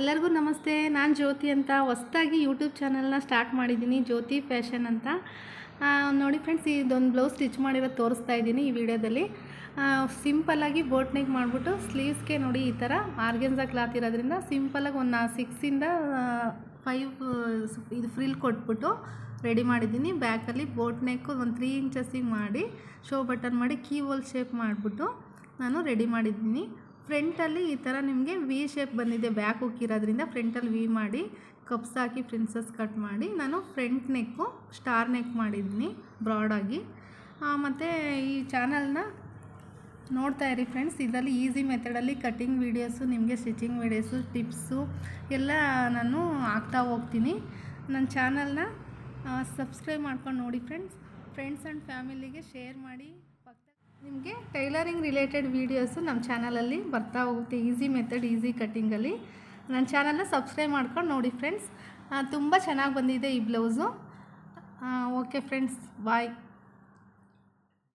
ಎಲ್ಲರಿಗೂ ನಮಸ್ತೆ. ನಾನು ಜ್ಯೋತಿ ಅಂತ ಹೊಸ್ದಾಗಿ ಯೂಟ್ಯೂಬ್ ಚಾನಲ್ನ ಸ್ಟಾರ್ಟ್ ಮಾಡಿದ್ದೀನಿ, ಜ್ಯೋತಿ ಫ್ಯಾಷನ್ ಅಂತ. ನೋಡಿ ಫ್ರೆಂಡ್ಸ್, ಇದೊಂದು ಬ್ಲೌಸ್ ಸ್ಟಿಚ್ ಮಾಡಿರೋದು ತೋರಿಸ್ತಾ ಇದ್ದೀನಿ ಈ ವಿಡಿಯೋದಲ್ಲಿ. ಸಿಂಪಲ್ಲಾಗಿ ಬೋಟ್ ನೆಕ್ ಮಾಡಿಬಿಟ್ಟು ಸ್ಲೀವ್ಸ್ಗೆ ನೋಡಿ ಈ ಥರ ಆರ್ಗೆನ್ಸಾ ಕ್ಲಾತ್ ಇರೋದ್ರಿಂದ ಸಿಂಪಲಾಗಿ ಒಂದು ಸಿಕ್ಸಿಂದ ಫೈವ್ ಇದು ಫ್ರಿಲ್ ಕೊಟ್ಬಿಟ್ಟು ರೆಡಿ ಮಾಡಿದ್ದೀನಿ. ಬ್ಯಾಕಲ್ಲಿ ಬೋಟ್ ನೆಕ್ ಒಂದು ತ್ರೀ ಇಂಚಸ್ಸಿಗೆ ಮಾಡಿ ಶೋ ಬಟನ್ ಮಾಡಿ ಕೀ ಹೋಲ್ ಶೇಪ್ ಮಾಡಿಬಿಟ್ಟು ನಾನು ರೆಡಿ ಮಾಡಿದ್ದೀನಿ. ಫ್ರಂಟಲ್ಲಿ ಈ ಥರ ನಿಮಗೆ ವಿ ಶೇಪ್ ಬಂದಿದೆ. ಬ್ಯಾಕ್ ಹುಕ್ಕಿರೋದ್ರಿಂದ ಫ್ರಂಟಲ್ಲಿ ವಿ ಮಾಡಿ ಕಪ್ಸ್ ಹಾಕಿ ಪ್ರಿನ್ಸಸ್ ಕಟ್ ಮಾಡಿ, ನಾನು ಫ್ರಂಟ್ ನೆಕ್ಕು ಸ್ಟಾರ್ ನೆಕ್ ಮಾಡಿದ್ದೀನಿ ಬ್ರಾಡಾಗಿ ಮತ್ತು ಈ ಚಾನಲ್ನ ನೋಡ್ತಾ ಇರಿ ಫ್ರೆಂಡ್ಸ್ ಇದರಲ್ಲಿ ಈಸಿ ಮೆಥಡಲ್ಲಿ ಕಟ್ಟಿಂಗ್ ವೀಡಿಯೋಸು ನಿಮಗೆ ಸ್ಟಿಚಿಂಗ್ ವೀಡಿಯೋಸು ಟಿಪ್ಸು ಎಲ್ಲ ನಾನು ಹಾಕ್ತಾ ಹೋಗ್ತೀನಿ. ನನ್ನ ಚಾನಲ್ನ ಸಬ್ಸ್ಕ್ರೈಬ್ ಮಾಡ್ಕೊಂಡು ನೋಡಿ ಫ್ರೆಂಡ್ಸ್ ಫ್ರೆಂಡ್ಸ್ ಆ್ಯಂಡ್ ಫ್ಯಾಮಿಲಿಗೆ ಶೇರ್ ಮಾಡಿ. ನಿಮಗೆ ಟೈಲರಿಂಗ್ ರಿಲೇಟೆಡ್ ವೀಡಿಯೋಸು ನಮ್ಮ ಚಾನಲಲ್ಲಿ ಬರ್ತಾ ಹೋಗುತ್ತೆ. ಈಸಿ ಮೆಥಡ್, ಈಸಿ ಕಟ್ಟಿಂಗಲ್ಲಿ. ನನ್ನ ಚಾನಲ್ನ ಸಬ್ಸ್ಕ್ರೈಬ್ ಮಾಡ್ಕೊಂಡು ನೋಡಿ ಫ್ರೆಂಡ್ಸ್. ತುಂಬ ಚೆನ್ನಾಗಿ ಬಂದಿದೆ ಈ ಬ್ಲೌಸು. ಓಕೆ ಫ್ರೆಂಡ್ಸ್, ಬಾಯ್.